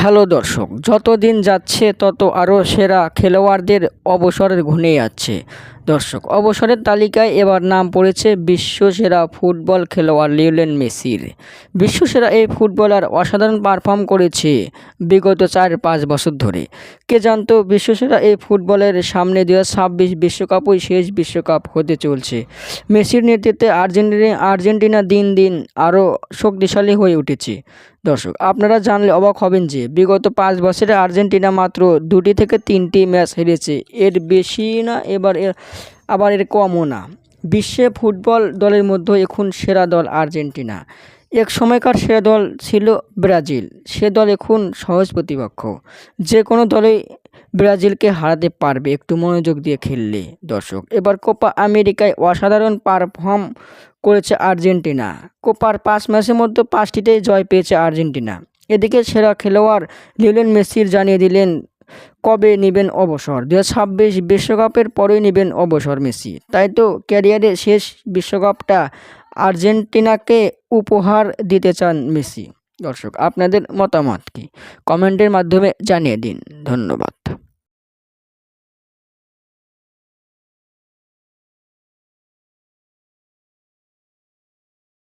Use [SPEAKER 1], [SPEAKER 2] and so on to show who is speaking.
[SPEAKER 1] Hello দর্শক যত দিন যাচ্ছে তত আরও সেরা খেলোয়াড়দের অবসরের ঘনিয়ে যাচ্ছে দর্শক, অবসরের তালিকায় এবার নাম পড়েছে বিশ্বসেরা ফুটবল খেলোয়াড় লিওলেন মেসির। বিশ্বসেরা এই ফুটবলার অসাধারণ পারফর্ম করেছে বিগত চার পাঁচ বছর ধরে। কে জানতো বিশ্বসেরা এই ফুটবলের সামনে দু ছাব্বিশ বিশ্বকাপই শেষ বিশ্বকাপ হতে চলছে। মেসির নেতৃত্বে আর্জেন্টিনা আর্জেন্টিনা দিন দিন আরও শক্তিশালী হয়ে উঠেছে। দর্শক, আপনারা জানলে অবাক হবেন যে বিগত পাঁচ বছরে আর্জেন্টিনা মাত্র দুটি থেকে তিনটি ম্যাচ হেরেছে। এর বেশি না, এবার এর, আবার এর কমও না। বিশ্বে ফুটবল দলের মধ্যে এখন সেরা দল আর্জেন্টিনা। এক সময়কার সেরা দল ছিল ব্রাজিল। সে দল এখন সহজ প্রতিপক্ষ। যে কোনো দলেই ব্রাজিলকে হারাতে পারবে। একটু মনোযোগ দিয়ে খেললে, দর্শক। এবার কোপা আমেরিকায় অসাধারণ পারফর্ম করেছে আর্জেন্টিনা। কোপার পাঁচ ম্যাচের মধ্যে পাঁচটিতেই জয় পেয়েছে আর্জেন্টিনা। এদিকে সেরা খেলোয়াড় লিওনেল মেসির জানিয়ে দিলেন, কবে নেবেন অবসর? দু ছাব্বিশ বিশ্বকাপের পরেই নেবেন অবসর মেসি। তাই তো ক্যারিয়ারের শেষ বিশ্বকাপটা আর্জেন্টিনাকে উপহার দিতে চান মেসি। দর্শক, আপনাদের মতামত কি? কমেন্টের মাধ্যমে জানিয়ে দিন। ধন্যবাদ।